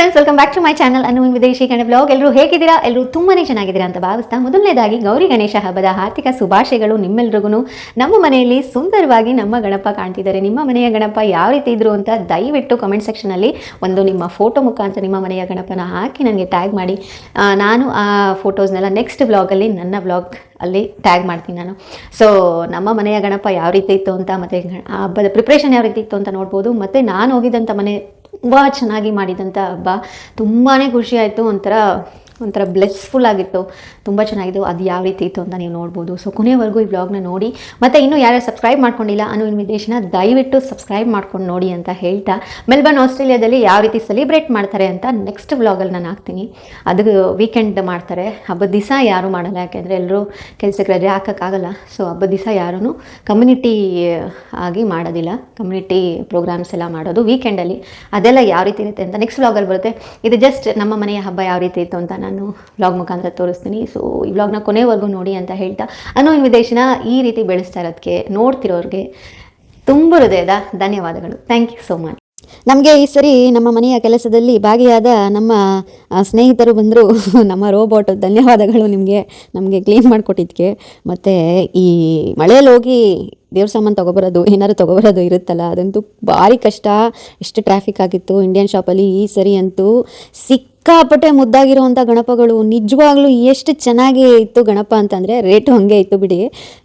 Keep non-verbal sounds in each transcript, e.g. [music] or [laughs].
Friends welcome back to my channel ಅನ್ನು ವಿದೇಶಿ Kannada blog ಎಲ್ಲರೂ ಹೇಗಿದ್ದೀರಾ? ಎಲ್ಲರೂ ತುಂಬಾ ಚೆನ್ನಾಗಿದ್ದೀರಾ ಅಂತ ಭಾವಿಸ್ತಾ ಮೊದಲನೇದಾಗಿ ಗೌರಿ ಗಣೇಶ ಹಬ್ಬದ ಆರ್ಥಿಕ ಶುಭಾಶಯಗಳು ನಿಮ್ಮೆಲ್ರಿಗೂ. ನಮ್ಮ ಮನೆಯಲ್ಲಿ ಸುಂದರವಾಗಿ ನಮ್ಮ ಗಣಪ ಕಾಣ್ತಿದ್ದಾರೆ. ನಿಮ್ಮ ಮನೆಯ ಗಣಪ ಯಾವ ರೀತಿ ಇದ್ರು ಅಂತ ದಯವಿಟ್ಟು ಕಮೆಂಟ್ ಸೆಕ್ಷನಲ್ಲಿ ಒಂದು ನಿಮ್ಮ ಫೋಟೋ ಮುಖಾಂತರ ನಿಮ್ಮ ಮನೆಯ ಗಣಪನ ಹಾಕಿ ನನಗೆ ಟ್ಯಾಗ್ ಮಾಡಿ. ನಾನು ಆ ಫೋಟೋಸ್ನೆಲ್ಲ ನೆಕ್ಸ್ಟ್ ಬ್ಲಾಗಲ್ಲಿ ನನ್ನ ಬ್ಲಾಗ್ ಅಲ್ಲಿ ಟ್ಯಾಗ್ ಮಾಡ್ತೀನಿ ನಾನು. ಸೊ ನಮ್ಮ ಮನೆಯ ಗಣಪ ಯಾವ ರೀತಿ ಇತ್ತು ಅಂತ ಮತ್ತು ಹಬ್ಬದ ಪ್ರಿಪ್ರೇಷನ್ ಯಾವ ರೀತಿ ಇತ್ತು ಅಂತ ನೋಡ್ಬೋದು. ಮತ್ತು ನಾನು ಹೋಗಿದ್ದಂಥ ಮನೆ ತುಂಬ ಚೆನ್ನಾಗಿ ಮಾಡಿದಂಥ ಹಬ್ಬ. ತುಂಬಾ ಖುಷಿ ಆಯಿತು ಒಂಥರ ಒಂಥರ ಬ್ಲೆಸ್ಫುಲ್ ಆಗಿತ್ತು. ತುಂಬ ಚೆನ್ನಾಗಿತ್ತು. ಅದು ಯಾವ ರೀತಿ ಇತ್ತು ಅಂತ ನೀವು ನೋಡ್ಬೋದು. ಸೊ ಕೊನೆವರೆಗೂ ಈ ವ್ಲಾಗ್ನ ನೋಡಿ. ಮತ್ತು ಇನ್ನೂ ಯಾರ್ಯಾರು ಸಬ್ಸ್ಕ್ರೈಬ್ ಮಾಡ್ಕೊಂಡಿಲ್ಲ ಅನ್ನೋ ಇನ್ವಿಟೇಷನ ದಯವಿಟ್ಟು ಸಬ್ಸ್ಕ್ರೈಬ್ ಮಾಡ್ಕೊಂಡು ನೋಡಿ ಅಂತ ಹೇಳ್ತಾ. ಮೆಲ್ಬರ್ನ್ ಆಸ್ಟ್ರೇಲಿಯಾದಲ್ಲಿ ಯಾವ ರೀತಿ ಸೆಲಿಬ್ರೇಟ್ ಮಾಡ್ತಾರೆ ಅಂತ ನೆಕ್ಸ್ಟ್ ವ್ಲಾಗಲ್ಲಿ ನಾನು ಹಾಕ್ತೀನಿ. ಅದು ವೀಕೆಂಡ್ ಮಾಡ್ತಾರೆ. ಹಬ್ಬದ ದಿವಸ ಯಾರೂ ಮಾಡಲ್ಲ. ಯಾಕೆಂದರೆ ಎಲ್ಲರೂ ಕೆಲಸಕ್ಕೆ ರಜೆ ಹಾಕೋಕ್ಕಾಗಲ್ಲ. ಸೊ ಹಬ್ಬದ ದಿವಸ ಯಾರೂ ಕಮ್ಯುನಿಟಿ ಆಗಿ ಮಾಡೋದಿಲ್ಲ. ಕಮ್ಯುನಿಟಿ ಪ್ರೋಗ್ರಾಮ್ಸ್ ಎಲ್ಲ ಮಾಡೋದು ವೀಕೆಂಡಲ್ಲಿ ಅದೆಲ್ಲ ಯಾವ ರೀತಿ ಇರುತ್ತೆ ಅಂತ ನೆಕ್ಸ್ಟ್ ವ್ಲಾಗಲ್ಲಿ ಬರುತ್ತೆ. ಇದು ಜಸ್ಟ್ ನಮ್ಮ ಮನೆಯ ಹಬ್ಬ ಯಾವ ರೀತಿ ಇತ್ತು ಅಂತ ನಾನು ವ್ಲಾಗ್ ಮುಖಾಂತರ ತೋರಿಸ್ತೀನಿ. ಸೊ ಈ ವ್ಲಾಗ್ನ ಕೊನೆವರೆಗೂ ನೋಡಿ ಅಂತ ಹೇಳ್ತಾ ಅನ್ನೋ ಇನ್ವಿಟೇಷನ ಈ ರೀತಿ ಬೆಳೆಸ್ತಾ ಇರೋದಕ್ಕೆ ನೋಡ್ತಿರೋರಿಗೆ ತುಂಬ ಹೃದಯದ ಧನ್ಯವಾದಗಳು. ಥ್ಯಾಂಕ್ ಯು ಸೋ ಮಚ್ ನಮಗೆ ಈ ಸರಿ ನಮ್ಮ ಮನೆಯ ಕೆಲಸದಲ್ಲಿ ಭಾಗಿಯಾದ ನಮ್ಮ ಸ್ನೇಹಿತರು ಬಂದರು. [laughs] ನಮ್ಮ ರೋಬೋಟ್ ಧನ್ಯವಾದಗಳು ನಿಮಗೆ, ನಮಗೆ ಕ್ಲೀನ್ ಮಾಡಿಕೊಟ್ಟಿದ್ದಕ್ಕೆ ಮತ್ತು ಈ ಮಳೆಯಲ್ಲಿ ಹೋಗಿ ದೇವ್ರ ಸಾಮಾನು ತೊಗೊಬರೋದು, ಏನಾದ್ರು ತೊಗೊಬರೋದು ಇರುತ್ತಲ್ಲ, ಅದಂತೂ ಭಾರಿ ಕಷ್ಟ. ಎಷ್ಟು ಟ್ರಾಫಿಕ್ ಆಗಿತ್ತು ಇಂಡಿಯನ್ ಶಾಪಲ್ಲಿ ಈ ಸರಿ ಅಂತೂ ಸಿಕ್ಕಾಪಟ್ಟೆ ಮುದ್ದಾಗಿರುವಂಥ ಗಣಪಗಳು ನಿಜವಾಗ್ಲೂ ಎಷ್ಟು ಚೆನ್ನಾಗಿ ಇತ್ತು ಗಣಪ ಅಂತಂದರೆ ರೇಟು ಹಾಗೆ ಇತ್ತು ಬಿಡಿ.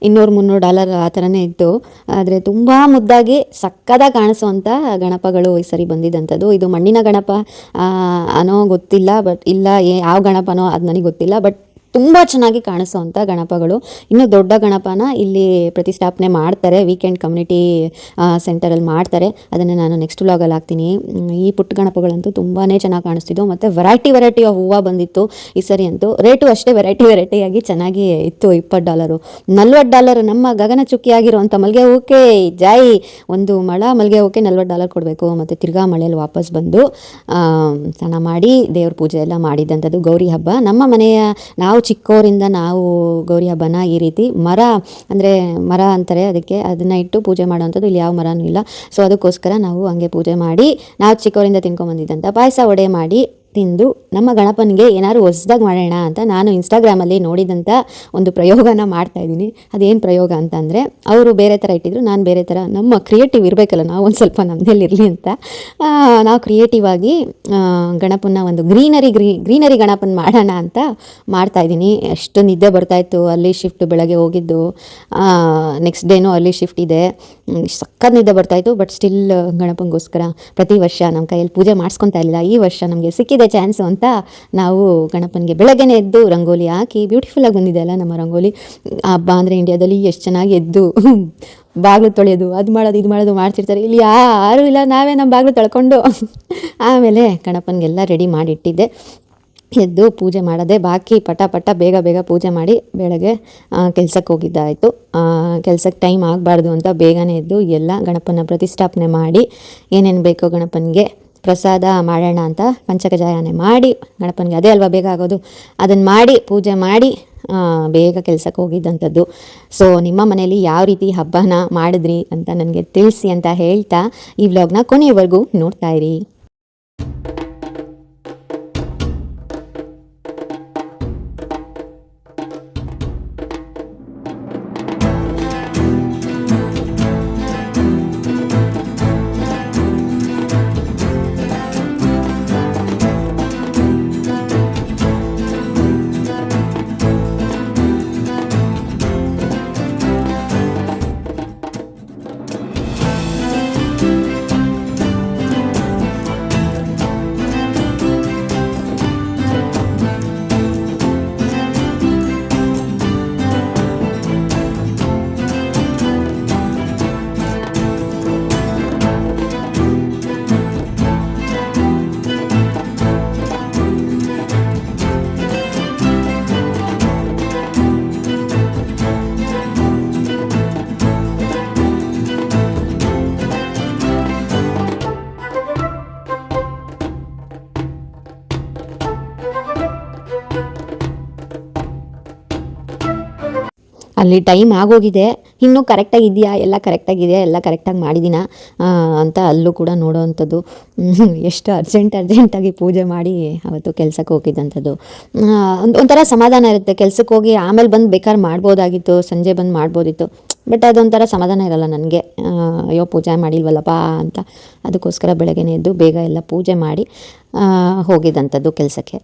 ಇನ್ನೂರು ಮುನ್ನೂರು ಡಾಲರ್ ಆ ಥರನೇ ಇತ್ತು. ಆದರೆ ತುಂಬ ಮುದ್ದಾಗಿ ಸಕ್ಕದಾಗಿ ಕಾಣಿಸುವಂಥ ಗಣಪಗಳು ಈ ಸರಿ ಬಂದಿದ್ದಂಥದ್ದು ಇದು ಮಣ್ಣಿನ ಗಣಪ. ಅನೋ ಅನ್ನೋ ಗೊತ್ತಿಲ್ಲ ಬಟ್ ಇಲ್ಲ ಯಾವ ಗಣಪನೋ ಅದು ನನಗೆ ಗೊತ್ತಿಲ್ಲ ಬಟ್ ತುಂಬ ಚೆನ್ನಾಗಿ ಕಾಣಿಸುವಂಥ ಗಣಪಗಳು. ಇನ್ನು ದೊಡ್ಡ ಗಣಪನ ಇಲ್ಲಿ ಪ್ರತಿಷ್ಠಾಪನೆ ಮಾಡ್ತಾರೆ ವೀಕೆಂಡ್ ಕಮ್ಯುನಿಟಿ ಸೆಂಟರಲ್ಲಿ ಮಾಡ್ತಾರೆ. ಅದನ್ನು ನಾನು ನೆಕ್ಸ್ಟ್ ವ್ಲಾಗಲ್ಲಿ ಹಾಕ್ತೀನಿ. ಈ ಪುಟ್ಟ ಗಣಪಗಳಂತೂ ತುಂಬಾ ಚೆನ್ನಾಗಿ ಕಾಣಿಸ್ತಿದ್ವು. ಮತ್ತು ವೆರೈಟಿ ವೆರೈಟಿ ಆಫ್ ಹೂವು ಬಂದಿತ್ತು ಈ ಸರಿ ಅಂತೂ. ರೇಟು ಅಷ್ಟೇ ವೆರೈಟಿ ವೆರೈಟಿಯಾಗಿ ಚೆನ್ನಾಗಿ ಇತ್ತು, ಇಪ್ಪತ್ತು ಡಾಲರು ನಲ್ವತ್ತು ಡಾಲರ್ ನಮ್ಮ ಗಗನಚುಕ್ಕಿಯಾಗಿರುವಂಥ ಮಲ್ಲಿಗೆ ಹೂಕೆ ಜೈ ಒಂದು ಮಳ ಮಲ್ಲಿಗೆ ಹೂಕೆ ನಲ್ವತ್ತು ಡಾಲರ್ ಕೊಡಬೇಕು. ಮತ್ತು ತಿರ್ಗಾ ಮಳೆಯಲ್ಲಿ ವಾಪಸ್ ಬಂದು ಸ್ನಾನ ಮಾಡಿ ದೇವ್ರ ಪೂಜೆ ಎಲ್ಲ ಮಾಡಿದ್ದಂಥದ್ದು ಗೌರಿ ಹಬ್ಬ. ನಮ್ಮ ಮನೆಯ, ನಾವು ಚಿಕ್ಕವರಿಂದ ನಾವು ಗೌರಿ ಹಬ್ಬನ ಈ ರೀತಿ ಮರ ಅಂದರೆ ಮರ ಅಂತಾರೆ ಅದಕ್ಕೆ ಅದನ್ನ ಇಟ್ಟು ಪೂಜೆ ಮಾಡುವಂಥದ್ದು ಇಲ್ಲಿ ಯಾವ ಮರನೂ ಇಲ್ಲ. ಸೊ ಅದಕ್ಕೋಸ್ಕರ ನಾವು ಹಂಗೆ ಪೂಜೆ ಮಾಡಿ ನಾವು ಚಿಕ್ಕವರಿಂದ ತಿನ್ಕೊಂಬಂದಿದ್ದಂಥ ಪಾಯಸ ಒಡೆ ಮಾಡಿ ತಿಂದು ನಮ್ಮ ಗಣಪನಿಗೆ ಏನಾದ್ರು ಹೊಸ್ದಾಗಿ ಮಾಡೋಣ ಅಂತ ನಾನು ಇನ್ಸ್ಟಾಗ್ರಾಮಲ್ಲಿ ನೋಡಿದಂಥ ಒಂದು ಪ್ರಯೋಗನ ಮಾಡ್ತಾ ಇದ್ದೀನಿ. ಅದೇನು ಪ್ರಯೋಗ ಅಂತ ಅಂದರೆ, ಅವರು ಬೇರೆ ಥರ ಇಟ್ಟಿದ್ರು, ನಾನು ಬೇರೆ ಥರ ನಮ್ಮ ಕ್ರಿಯೇಟಿವ್ ಇರಬೇಕಲ್ಲ ನಾವು ಒಂದು ಸ್ವಲ್ಪ ನಮ್ಮಲ್ಲಿರಲಿ ಅಂತ. ನಾವು ಕ್ರಿಯೇಟಿವ್ ಆಗಿ ಗಣಪನ ಒಂದು ಗ್ರೀನರಿ ಗ್ರೀ ಗ್ರೀನರಿ ಗಣಪನ ಮಾಡೋಣ ಅಂತ ಮಾಡ್ತಾ ಇದ್ದೀನಿ. ಎಷ್ಟು ನಿದ್ದೆ ಬರ್ತಾಯಿತ್ತು ಅಲ್ಲಿ ಶಿಫ್ಟ್ ಬೆಳಗ್ಗೆ ಹೋಗಿದ್ದು. ನೆಕ್ಸ್ಟ್ ಡೇನೂ ಅಲ್ಲಿ ಶಿಫ್ಟ್ ಇದೆ. ಸಕ್ಕತ್ ನಿದ್ದೆ ಬರ್ತಾಯಿತ್ತು ಬಟ್ ಸ್ಟಿಲ್ ಗಣಪನಿಗೋಸ್ಕರ ಪ್ರತಿ ವರ್ಷ ನಮ್ಮ ಕೈಯಲ್ಲಿ ಪೂಜೆ ಮಾಡಿಸ್ಕೊತಾ ಇರಲಿಲ್ಲ. ಈ ವರ್ಷ ನಮಗೆ ಸಿಕ್ಕಿದೆ ಚಾನ್ಸು ಅಂತ ನಾವು ಗಣಪನಿಗೆ ಬೆಳಗ್ಗೆನೇ ಎದ್ದು ರಂಗೋಲಿ ಹಾಕಿ ಬ್ಯೂಟಿಫುಲ್ಲಾಗಿ ಬಂದಿದೆ ಅಲ್ಲ ನಮ್ಮ ರಂಗೋಲಿ. ಹಬ್ಬ ಅಂದರೆ ಇಂಡಿಯಾದಲ್ಲಿ ಎಷ್ಟು ಚೆನ್ನಾಗಿ ಎದ್ದು [laughs] ಬಾಗಿಲು ತೊಳೆಯೋದು ಅದು ಮಾಡೋದು, ಇದು ಮಾಡೋದು ಮಾಡ್ತಿರ್ತಾರೆ. ಇಲ್ಲಿ ಯಾರೂ ಇಲ್ಲ, ನಾವೇ ನಮ್ಮ ಬಾಗಿಲು ತೊಳ್ಕೊಂಡು [laughs] ಆಮೇಲೆ ಗಣಪನಿಗೆಲ್ಲ ರೆಡಿ ಮಾಡಿಟ್ಟಿದ್ದೆ. ಎದ್ದು ಪೂಜೆ ಮಾಡೋದೆ ಬಾಕಿ ಪಟ ಪಟ ಬೇಗ ಬೇಗ ಪೂಜೆ ಮಾಡಿ ಬೆಳಗ್ಗೆ ಕೆಲಸಕ್ಕೆ ಹೋಗಿದ್ದಾಯಿತು. ಕೆಲಸಕ್ಕೆ ಟೈಮ್ ಆಗಬಾರ್ದು ಅಂತ ಬೇಗನೆ ಎದ್ದು ಎಲ್ಲ ಗಣಪನ ಪ್ರತಿಷ್ಠಾಪನೆ ಮಾಡಿ ಏನೇನು ಬೇಕೋ ಗಣಪನಿಗೆ ಪ್ರಸಾದ ಮಾಡೋಣ ಅಂತ ಪಂಚಕಜಾಯನೆ ಮಾಡಿ ಗಣಪನಿಗೆ ಅದೇ ಅಲ್ವಾ ಬೇಗ ಆಗೋದು? ಅದನ್ನು ಮಾಡಿ, ಪೂಜೆ ಮಾಡಿ ಬೇಗ ಕೆಲಸಕ್ಕೆ ಹೋಗಿದ್ದಂಥದ್ದು. ಸೊ ನಿಮ್ಮ ಮನೆಯಲ್ಲಿ ಯಾವ ರೀತಿ ಹಬ್ಬನ ಮಾಡಿದ್ರಿ ಅಂತ ನನಗೆ ತಿಳಿಸಿ ಅಂತ ಹೇಳ್ತಾ ಈ ವ್ಲಾಗ್ನ ಕೊನೆಯವರೆಗೂ ನೋಡ್ತಾ ಇರಿ. ಅಲ್ಲಿ ಟೈಮ್ ಆಗೋಗಿದೆ. ಇನ್ನೂ ಕರೆಕ್ಟಾಗಿ ಇದೆಯಾ? ಎಲ್ಲ ಕರೆಕ್ಟಾಗಿದೆಯಾ ಎಲ್ಲ ಕರೆಕ್ಟಾಗಿ ಮಾಡಿದ್ದೀನಾ ಅಂತ ಅಲ್ಲೂ ಕೂಡ ನೋಡೋವಂಥದ್ದು. ಎಷ್ಟು ಅರ್ಜೆಂಟ್ ಅರ್ಜೆಂಟಾಗಿ ಪೂಜೆ ಮಾಡಿ ಅವತ್ತು ಕೆಲಸಕ್ಕೆ ಹೋಗಿದ್ದಂಥದ್ದು. ಒಂದು, ಒಂಥರ ಸಮಾಧಾನ ಇರುತ್ತೆ. ಕೆಲಸಕ್ಕೆ ಹೋಗಿ ಆಮೇಲೆ ಬಂದು ಬೇಕಾದ್ರೆ ಮಾಡ್ಬೋದಾಗಿತ್ತು, ಸಂಜೆ ಬಂದು ಮಾಡ್ಬೋದಿತ್ತು. ಬಟ್ ಅದೊಂಥರ ಸಮಾಧಾನ ಇರಲ್ಲ ನನಗೆ. ಅಯ್ಯೋ, ಪೂಜೆ ಮಾಡಿಲ್ವಲ್ಲಪ್ಪ ಅಂತ. ಅದಕ್ಕೋಸ್ಕರ ಬೆಳಗ್ಗೆನೇ ಎದ್ದು ಬೇಗ ಎಲ್ಲ ಪೂಜೆ ಮಾಡಿ ಹೋಗಿದ್ದಂಥದ್ದು ಕೆಲಸಕ್ಕೆ.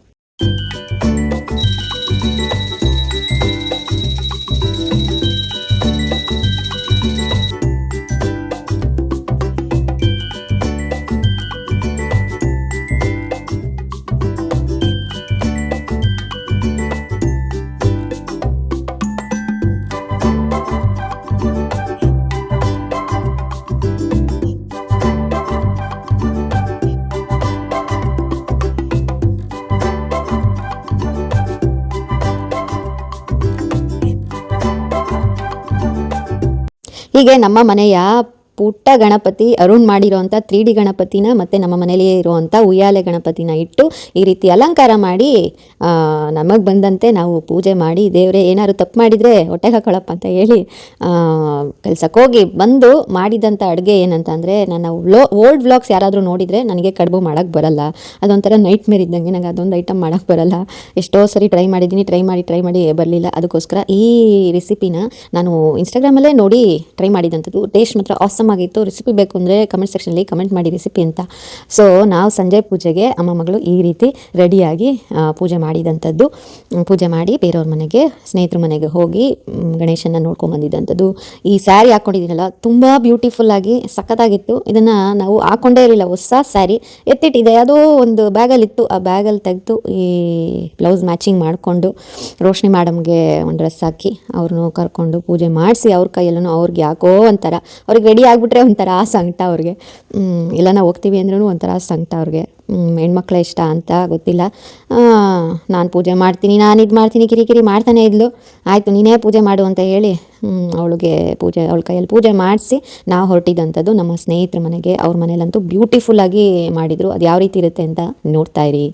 ಹೀಗೆ ನಮ್ಮ ಮನೆಯ ಪುಟ್ಟ ಗಣಪತಿ, ಅರುಣ್ ಮಾಡಿರೋವಂಥ ತ್ರೀ ಡಿ ಗಣಪತಿನ ಮತ್ತು ನಮ್ಮ ಮನೇಲಿ ಇರುವಂಥ ಉಯ್ಯಾಲೆ ಗಣಪತಿನ ಇಟ್ಟು ಈ ರೀತಿ ಅಲಂಕಾರ ಮಾಡಿ ನಮಗೆ ಬಂದಂತೆ ನಾವು ಪೂಜೆ ಮಾಡಿ, ದೇವರೇ ಏನಾದ್ರು ತಪ್ಪು ಮಾಡಿದರೆ ಹೊಟ್ಟೆಗೆ ಹಾಕೊಳ್ಳಪ್ಪ ಅಂತ ಹೇಳಿ ಕೆಲ್ಸಕ್ಕೆ ಹೋಗಿ ಬಂದು ಮಾಡಿದಂಥ ಅಡುಗೆ ಏನಂತ ಅಂದರೆ ನನ್ನ ವ್ಲೋ, ಓಲ್ಡ್ ವ್ಲಾಗ್ಸ್ ಯಾರಾದರೂ ನೋಡಿದರೆ ನನಗೆ ಕಡುಬು ಮಾಡೋಕ್ಕೆ ಬರಲ್ಲ. ಅದೊಂಥರ ನೈಟ್ ಮೇರ್ ಇದ್ದಂಗೆ ನನಗೆ ಅದೊಂದು ಐಟಮ್ ಮಾಡೋಕ್ಕೆ ಬರಲ್ಲ. ಎಷ್ಟೋ ಸರಿ ಟ್ರೈ ಮಾಡಿದ್ದೀನಿ ಟ್ರೈ ಮಾಡಿ ಟ್ರೈ ಮಾಡಿ ಬರಲಿಲ್ಲ. ಅದಕ್ಕೋಸ್ಕರ ಈ ರೆಸಿಪಿನ ನಾನು ಇನ್ಸ್ಟಾಗ್ರಾಮಲ್ಲೇ ನೋಡಿ ಟ್ರೈ ಮಾಡಿದಂಥದ್ದು. ಟೇಸ್ಟ್ ಮಾತ್ರ ಆಸಮ್ ಆಗಿತ್ತು ರೆಸಿಪಿ ಬೇಕು ಅಂದರೆ ಕಮೆಂಟ್ ಸೆಕ್ಷನಲ್ಲಿ ಕಮೆಂಟ್ ಮಾಡಿ ರೆಸಿಪಿ ಅಂತ. ಸೊ ನಾವು ಸಂಜೆ ಪೂಜೆಗೆ ಅಮ್ಮ ಮಗಳು ಈ ರೀತಿ ರೆಡಿಯಾಗಿ ಪೂಜೆ ಮಾಡಿದಂಥದ್ದು. ಪೂಜೆ ಮಾಡಿ ಬೇರೆಯವ್ರ ಮನೆಗೆ, ಸ್ನೇಹಿತರ ಮನೆಗೆ ಹೋಗಿ ಗಣೇಶನ ನೋಡ್ಕೊಂಡು ಬಂದಿದ್ದಂಥದ್ದು. ಈ ಸ್ಯಾರಿ ಹಾಕ್ಕೊಂಡಿದ್ದೀನಲ್ಲ ತುಂಬ ಬ್ಯೂಟಿಫುಲ್ಲಾಗಿ ಸಖತ್ತಾಗಿತ್ತು. ಇದನ್ನು ನಾವು ಹಾಕ್ಕೊಂಡೇ ಇರಲಿಲ್ಲ. ಹೊಸ ಸ್ಯಾರಿ ಎತ್ತಿಟ್ಟಿದೆ. ಯಾವುದೋ ಒಂದು ಬ್ಯಾಗಲ್ಲಿತ್ತು ಆ ಬ್ಯಾಗಲ್ಲಿ ತೆಗೆದು ಈ ಬ್ಲೌಸ್ ಮ್ಯಾಚಿಂಗ್ ಮಾಡಿಕೊಂಡು ರೋಶ್ನಿ ಮೇಡಮ್ಗೆ ಒಂದು ಡ್ರೆಸ್ ಹಾಕಿ ಅವ್ರನ್ನೂ ಕರ್ಕೊಂಡು ಪೂಜೆ ಮಾಡಿಸಿ ಅವ್ರ ಕೈಯಲ್ಲೂ ಅವ್ರಿಗೆ ಯಾಕೋ ಒಂಥರ. ಅವ್ರಿಗೆ ರೆಡಿ ಆಗಿಬಿಟ್ರೆ ಒಂಥರ ಸಂಕಟ ಅವ್ರಿಗೆ. ಇಲ್ಲ ನಾವು ಹೋಗ್ತೀವಿ ಅಂದ್ರೂ ಒಂಥರ ಸಂಕಟ ಅವ್ರಿಗೆ. ಹೆಣ್ಮಕ್ಳ ಇಷ್ಟ ಅಂತ ಗೊತ್ತಿಲ್ಲ. ನಾನು ಪೂಜೆ ಮಾಡ್ತೀನಿ, ನಾನು ಇದು ಮಾಡ್ತೀನಿ ಕಿರಿಕಿರಿ ಮಾಡ್ತಾನೆ ಇದ್ಲು. ಆಯಿತು, ನೀನೇ ಪೂಜೆ ಮಾಡು ಅಂತ ಹೇಳಿ ಅವಳಿಗೆ ಪೂಜೆ, ಅವಳ ಕೈಯಲ್ಲಿ ಪೂಜೆ ಮಾಡಿಸಿ, ನಾವು ಹೊರಟಿದ್ದಂಥದ್ದು ನಮ್ಮ ಸ್ನೇಹಿತರ ಮನೆಗೆ. ಅವ್ರ ಮನೇಲಂತೂ ಬ್ಯೂಟಿಫುಲ್ಲಾಗಿ ಮಾಡಿದರು. ಅದು ಯಾವ ರೀತಿ ಇರುತ್ತೆ ಅಂತ ನೋಡ್ತಾ ಇರಿ.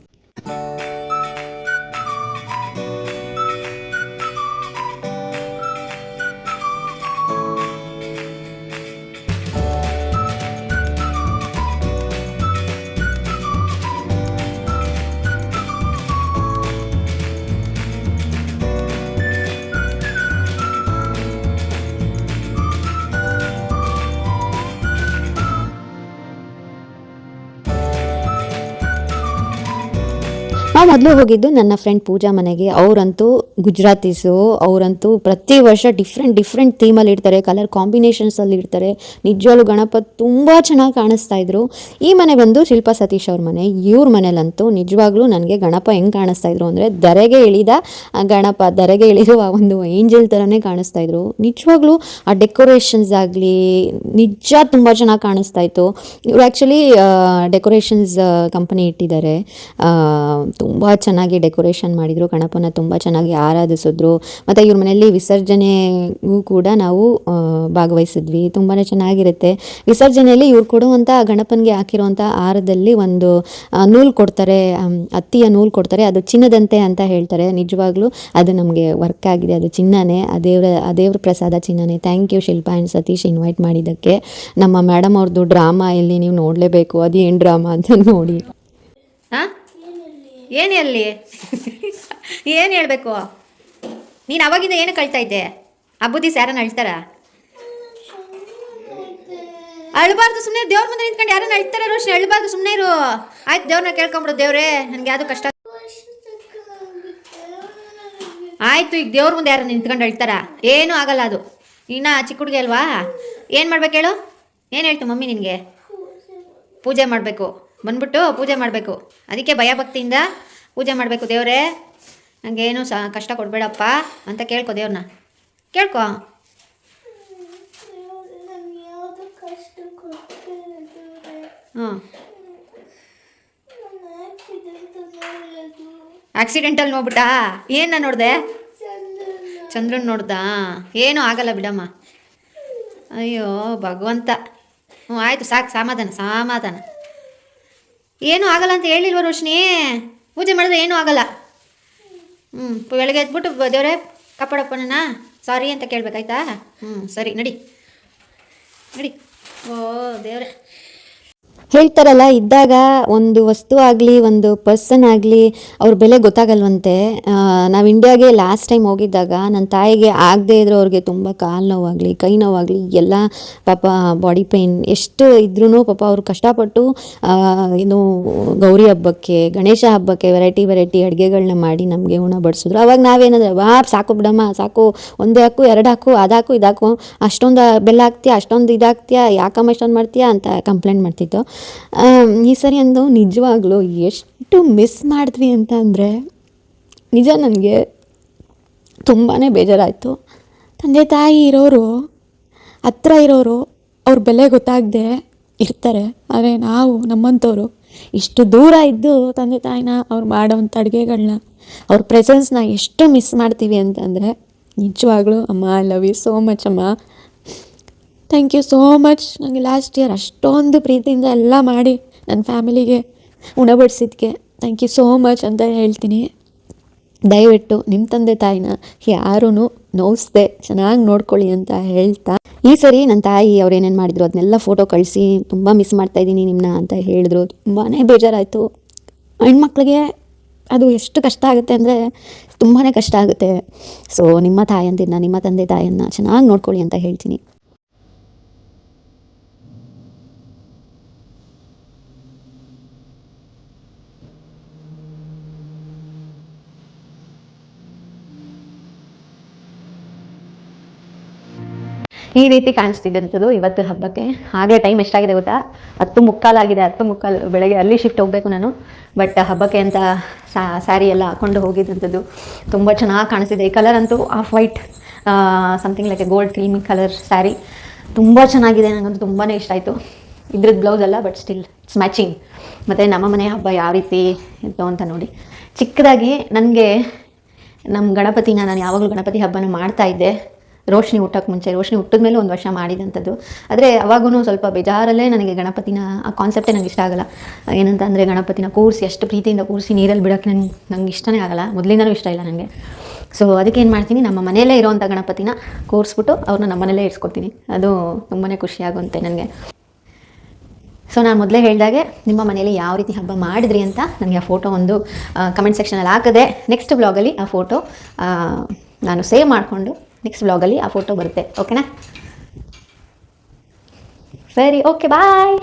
ಮೊದಲು ಹೋಗಿದ್ದು ನನ್ನ ಫ್ರೆಂಡ್ ಪೂಜಾ ಮನೆಗೆ. ಅವರಂತೂ ಗುಜರಾತೀಸು, ಅವರಂತೂ ಪ್ರತಿ ವರ್ಷ ಡಿಫ್ರೆಂಟ್ ಡಿಫ್ರೆಂಟ್ ಥೀಮಲ್ಲಿ ಇಡ್ತಾರೆ ಕಲರ್ ಕಾಂಬಿನೇಷನ್ಸಲ್ಲಿ ಇಡ್ತಾರೆ. ನಿಜವಾಗ್ಲೂ ಗಣಪ ತುಂಬ ಚೆನ್ನಾಗಿ ಕಾಣಿಸ್ತಾ ಇದ್ರು. ಈ ಮನೆ ಬಂದು ಶಿಲ್ಪಾ ಸತೀಶ್ ಅವ್ರ ಮನೆ. ಇವ್ರ ಮನೇಲಂತೂ ನಿಜವಾಗ್ಲೂ ನನಗೆ ಗಣಪ ಹೆಂಗೆ ಕಾಣಿಸ್ತಾ ಇದ್ರು ಅಂದರೆ ಧರೆಗೆ ಇಳಿದ ಗಣಪ, ದರೆಗೆ ಇಳಿರುವ ಒಂದು ಏಂಜಲ್ ಥರನೇ ಕಾಣಿಸ್ತಾ ಇದ್ರು. ನಿಜವಾಗ್ಲೂ ಆ ಡೆಕೋರೇಷನ್ಸ್ ಆಗಲಿ, ನಿಜ ತುಂಬ ಚೆನ್ನಾಗಿ ಕಾಣಿಸ್ತಾ ಇತ್ತು. ಇವ್ರು ಆ್ಯಕ್ಚುಲಿ ಡೆಕೋರೇಷನ್ಸ್ ಕಂಪನಿ ಇಟ್ಟಿದ್ದಾರೆ. ತುಂಬ ಚೆನ್ನಾಗಿ ಡೆಕೋರೇಷನ್ ಮಾಡಿದರು. ಗಣಪನ ತುಂಬ ಚೆನ್ನಾಗಿ ಆರಾಧಿಸಿದ್ರು. ಮತ್ತು ಇವ್ರ ಮನೆಯಲ್ಲಿ ವಿಸರ್ಜನೆಗೂ ಕೂಡ ನಾವು ಭಾಗವಹಿಸಿದ್ವಿ. ತುಂಬಾ ಚೆನ್ನಾಗಿರುತ್ತೆ. ವಿಸರ್ಜನೆಯಲ್ಲಿ ಇವ್ರು ಕೊಡುವಂಥ ಗಣಪನಿಗೆ ಹಾಕಿರುವಂಥ ಆರದಲ್ಲಿ ಒಂದು ನೂಲ್ ಕೊಡ್ತಾರೆ. ಅತ್ತಿಯ ನೂಲು ಕೊಡ್ತಾರೆ. ಅದು ಚಿನ್ನದಂತೆ ಅಂತ ಹೇಳ್ತಾರೆ. ನಿಜವಾಗ್ಲೂ ಅದು ನಮಗೆ ವರ್ಕ್ ಆಗಿದೆ. ಅದು ಚಿನ್ನನೇ. ಆ ದೇವರ, ಆ ದೇವ್ರ ಪ್ರಸಾದ ಚಿನ್ನನೇ. Thank you Shilpa and Satish invite ಮಾಡಿದ್ದಕ್ಕೆ. ನಮ್ಮ ಮೇಡಮ್ ಅವ್ರದ್ದು ಡ್ರಾಮಾ ಇಲ್ಲಿ ನೀವು ನೋಡಲೇಬೇಕು? ಅದು ಡ್ರಾಮಾ ಅಂತ ನೋಡಿ. ಹಾಂ ಏನು ಅಲ್ಲಿ ಏನು ಹೇಳಬೇಕು? ನೀನು ಅವಾಗಿಂದ ಏನು ಕಳ್ತಾ ಇದ್ದೆ? ಹಬ್ಬದ ಯಾರನ್ನ ಅಳ್ತಾರ? ಅಳ್ಬಾರ್ದು ಸುಮ್ಮನೆ ದೇವ್ರ ಮುಂದೆ ನಿಂತ್ಕೊಂಡು ಯಾರನ್ನ ಅಳ್ತಾರೆ ರೋಷನ್ ಅಳ್ಬಾರ್ದು ಸುಮ್ಮನೆ ಇರು. ಆಯ್ತು ದೇವ್ರನ್ನ ಕೇಳ್ಕೊಂಬಿಡು, ದೇವ್ರೇ. ನನಗೆ ಯಾವುದು ಕಷ್ಟ ಆಯ್ತು, ಈಗ ದೇವ್ರ ಮುಂದೆ ಯಾರು ನಿಂತ್ಕೊಂಡು ಅಳ್ತಾರ? ಏನೂ ಆಗಲ್ಲ ಅದು. ಇನ್ನ ಚಿಕ್ಕ ಹುಡುಗಿ ಅಲ್ವಾ? ಏನು ಮಾಡ್ಬೇಕು ಹೇಳು? ಏನು ಹೇಳ್ತು ಮಮ್ಮಿ ನಿನಗೆ? ಪೂಜೆ ಮಾಡಬೇಕು. ಬಂದ್ಬಿಟ್ಟು ಪೂಜೆ ಮಾಡಬೇಕು. ಅದಕ್ಕೆ ಭಯ ಭಕ್ತಿಯಿಂದ ಪೂಜೆ ಮಾಡಬೇಕು ದೇವರೇ. ನನಗೇನು ಸ, ಕಷ್ಟ ಕೊಡಬೇಡಪ್ಪ ಅಂತ ಕೇಳ್ಕೊ ದೇವ್ರನ್ನ. ಕೇಳ್ಕೊ. ಹ್ಞೂ ಆಕ್ಸಿಡೆಂಟಲ್ಲಿ ನೋಡ್ಬಿಟ್ಟಾ? ಏನು ನೋಡಿದೆ? ಚಂದ್ರನ್ ನೋಡ್ದಾ? ಏನೂ ಆಗಲ್ಲ ಬಿಡಮ್ಮ. ಅಯ್ಯೋ ಭಗವಂತ. ಹ್ಞೂ ಆಯಿತು ಸಾಕು, ಸಮಾಧಾನ ಸಮಾಧಾನ. ಏನೂ ಆಗಲ್ಲ ಅಂತ ಹೇಳಿಲ್ವ ರೋಷಿನಿ ಪೂಜೆ ಮಾಡಿದ್ರೆ ಏನೂ ಆಗಲ್ಲ. ಹ್ಞೂ ಬೆಳಗ್ಗೆ ಎದ್ಬಿಟ್ಟು ದೇವರೇ ಕಾಪಾಡಪ್ಪನ ಸಾರಿ ಅಂತ ಕೇಳ್ಬೇಕಾಯ್ತಾ? ಹ್ಞೂ ಸರಿ, ನಡಿ. ನಡಿ. ಓ, ದೇವ್ರೆ. ಹೇಳ್ತಾರಲ್ಲ, ಇದ್ದಾಗ ಒಂದು ವಸ್ತು ಆಗಲಿ, ಒಂದು ಪರ್ಸನ್ ಆಗಲಿ, ಅವ್ರ ಬೆಲೆ ಗೊತ್ತಾಗಲ್ವಂತೆ. ನಾವು ಇಂಡಿಯಾಗೆ ಲಾಸ್ಟ್ ಟೈಮ್ ಹೋಗಿದ್ದಾಗ ನನ್ನ ತಾಯಿಗೆ ಆಗದೆ ಇದ್ರೆ ಅವ್ರಿಗೆ ತುಂಬ ಕಾಲು ನೋವಾಗಲಿ, ಕೈ ನೋವಾಗಲಿ, ಎಲ್ಲ ಪಾಪ ಬಾಡಿ ಪೇಯ್ನ್ ಎಷ್ಟು ಇದ್ರೂ ಪಾಪ ಅವರು ಕಷ್ಟಪಟ್ಟು ಏನು ಗೌರಿ ಹಬ್ಬಕ್ಕೆ, ಗಣೇಶ ಹಬ್ಬಕ್ಕೆ ವೆರೈಟಿ ವೆರೈಟಿ ಅಡುಗೆಗಳನ್ನ ಮಾಡಿ ನಮಗೆ ಉಣ ಬಡಿಸಿದ್ರು. ಅವಾಗ ನಾವೇನಂದ್ರೆ, ವಾ, ಸಾಕು ಬಿಡಮ್ಮ, ಸಾಕು, ಒಂದೇ ಹಾಕು, ಎರಡು ಹಾಕು ಅದಾಕು ಇದಾಕು ಅಷ್ಟೊಂದು ಬೆಲ್ಲ ಹಾಕ್ತೀಯ, ಅಷ್ಟೊಂದು ಇದಾಗ್ತೀಯ ಯಾಕಮ್ಮ ಇಷ್ಟೊಂದು ಮಾಡ್ತೀಯಾ? ಅಂತ ಕಂಪ್ಲೇಂಟ್ ಮಾಡ್ತಿತ್ತು. ಈ ಸರಿ ಅಂದು ನಿಜವಾಗ್ಲೂ ಎಷ್ಟು ಮಿಸ್ ಮಾಡಿದ್ವಿ ಅಂತ ಅಂದರೆ ನಿಜ ನನಗೆ ತುಂಬಾ ಬೇಜಾರಾಯಿತು. ತಂದೆ ತಾಯಿ ಇರೋರು, ಹತ್ರ ಇರೋರು ಅವ್ರ ಬೆಲೆ ಗೊತ್ತಾಗದೆ ಇರ್ತಾರೆ. ಆದರೆ ನಾವು ನಮ್ಮಂಥವ್ರು ಇಷ್ಟು ದೂರ ಇದ್ದು ತಂದೆ ತಾಯಿನ ಅವ್ರು ಮಾಡೋವಂಥ ಅಡುಗೆಗಳನ್ನ ಅವ್ರ ಪ್ರೆಸೆನ್ಸ್ನ ಎಷ್ಟು ಮಿಸ್ ಮಾಡ್ತೀವಿ ಅಂತಂದರೆ ನಿಜವಾಗ್ಲೂ ಅಮ್ಮ I love you so much ಅಮ್ಮ. ಥ್ಯಾಂಕ್ ಯು ಸೋ ಮಚ್ ನನಗೆ ಲಾಸ್ಟ್ ಇಯರ್ ಅಷ್ಟೊಂದು ಪ್ರೀತಿಯಿಂದ ಎಲ್ಲ ಮಾಡಿ ನನ್ನ ಫ್ಯಾಮಿಲಿಗೆ ಉಣಬಡಿಸಿದ್ಕೆ. ಥ್ಯಾಂಕ್ ಯು ಸೋ ಮಚ್ ಅಂತ ಹೇಳ್ತೀನಿ. ದಯವಿಟ್ಟು ನಿಮ್ಮ ತಂದೆ ತಾಯಿನ ಯಾರೂ ನೋವಿಸ್ದೆ ಚೆನ್ನಾಗಿ ನೋಡ್ಕೊಳ್ಳಿ ಅಂತ ಹೇಳ್ತಾ. ಈ ಸರಿ ನನ್ನ ತಾಯಿ ಅವ್ರು ಏನೇನು ಮಾಡಿದ್ರು ಅದನ್ನೆಲ್ಲ ಫೋಟೋ ಕಳಿಸಿ, ತುಂಬ ಮಿಸ್ ಮಾಡ್ತಾ ಇದ್ದೀನಿ ನಿಮ್ಮನ್ನ ಅಂತ ಹೇಳಿದ್ರು. ತುಂಬಾ ಬೇಜಾರಾಯಿತು. ಹೆಣ್ಮಕ್ಳಿಗೆ ಅದು ಎಷ್ಟು ಕಷ್ಟ ಆಗುತ್ತೆ ಅಂದರೆ ತುಂಬಾ ಕಷ್ಟ ಆಗುತ್ತೆ. ಸೊ ನಿಮ್ಮ ತಾಯಂದಿರನ್ನ ನಿಮ್ಮ ತಂದೆ ತಾಯಿಯನ್ನ ಚೆನ್ನಾಗಿ ನೋಡ್ಕೊಳ್ಳಿ ಅಂತ ಹೇಳ್ತೀನಿ. ಈ ರೀತಿ ಕಾಣಿಸ್ತಿದ್ದಂಥದ್ದು ಇವತ್ತು ಹಬ್ಬಕ್ಕೆ. ಹಾಗೆ ಟೈಮ್ ಎಷ್ಟಾಗಿದೆ ಗೊತ್ತಾ? ಹತ್ತು ಮುಕ್ಕಾಲಾಗಿದೆ, ಹತ್ತು ಮುಕ್ಕಾಲು ಬೆಳಗ್ಗೆ ಅಲ್ಲಿ ಶಿಫ್ಟ್ ಹೋಗಬೇಕು ನಾನು. ಬಟ್ ಹಬ್ಬಕ್ಕೆ ಅಂತ ಸ್ಯಾರಿ ಎಲ್ಲ ಹಾಕೊಂಡು ಹೋಗಿದ್ದಂಥದ್ದು ತುಂಬ ಚೆನ್ನಾಗಿ ಕಾಣಿಸ್ತಿದೆ. ಈ ಕಲರ್ ಅಂತೂ off white something like a gold creamy colour sari ತುಂಬ ಚೆನ್ನಾಗಿದೆ ನನಗಂತೂ ತುಂಬಾ ಇಷ್ಟ ಆಯಿತು. ಇದ್ರದ್ದು ಬ್ಲೌಸ್ ಅಲ್ಲ ಬಟ್ ಸ್ಟಿಲ್ ಇಟ್ಸ್ ಮ್ಯಾಚಿಂಗ್ ಮತ್ತು ನಮ್ಮ ಮನೆ ಹಬ್ಬ ಯಾವ ರೀತಿ ಇತ್ತು ಅಂತ ನೋಡಿ. ಚಿಕ್ಕದಾಗಿ ನನಗೆ ನಮ್ಮ ಗಣಪತಿನ, ನಾನು ಯಾವಾಗಲೂ ಗಣಪತಿ ಹಬ್ಬನ ಮಾಡ್ತಾ ಇದ್ದೆ ಹುಟ್ಟಕ್ಕೆ ಮುಂಚೆ ರೋಷಿನಿ ಹುಟ್ಟಿದ ಮೇಲೆ ಒಂದು ವರ್ಷ ಮಾಡಿದಂಥದ್ದು. ಆದರೆ ಅವಾಗೂ ಸ್ವಲ್ಪ ಬೇಜಾರಲ್ಲೇ ನನಗೆ ಗಣಪತಿನ, ಆ ಕಾನ್ಸೆಪ್ಟೇ ನನಗೆ ಇಷ್ಟ ಆಗಲ್ಲ. ಏನಂತ ಅಂದರೆ ಗಣಪತಿನ ಕೂರಿಸಿ ಎಷ್ಟು ಪ್ರೀತಿಯಿಂದ ಕೂರಿಸಿ ನೀರಲ್ಲಿ ಬಿಡೋಕ್ಕೆ ನಂಗೆ ನಂಗೆ ಇಷ್ಟನೇ ಆಗಲ್ಲ. ಮೊದಲಿಂದನೂ ಇಷ್ಟ ಇಲ್ಲ ನನಗೆ ಸೊ ಅದಕ್ಕೆ ಏನು ಮಾಡ್ತೀನಿ, ನಮ್ಮ ಮನೆಯಲ್ಲೇ ಇರೋವಂಥ ಗಣಪತಿನ ಕೂರಿಸ್ಬಿಟ್ಟು ಅವ್ರನ್ನ ನಮ್ಮ ಮನೆಯಲ್ಲೇ ಇರಿಸ್ಕೊತೀನಿ ಅದು ತುಂಬಾ ಖುಷಿಯಾಗುವಂತೆ ನನಗೆ ಸೊ ನಾನು ಮೊದಲೇ ಹೇಳಿದಾಗೆ, ನಿಮ್ಮ ಮನೆಯಲ್ಲಿ ಯಾವ ರೀತಿ ಹಬ್ಬ ಮಾಡಿದ್ರಿ ಅಂತ ನನಗೆ ಆ ಫೋಟೋ ಒಂದು ಕಮೆಂಟ್ ಸೆಕ್ಷನಲ್ಲಿ ಹಾಕಿದೆ ನೆಕ್ಸ್ಟ್ ಬ್ಲಾಗಲ್ಲಿ ಆ ಫೋಟೋ ನಾನು ಸೇವ್ ಮಾಡಿಕೊಂಡು ನೆಕ್ಸ್ಟ್ ಬ್ಲಾಗಲ್ಲಿ ಆ ಫೋಟೋ ಬರುತ್ತೆ ಓಕೆನಾ ಸರಿ ಓಕೆ ಬಾಯ್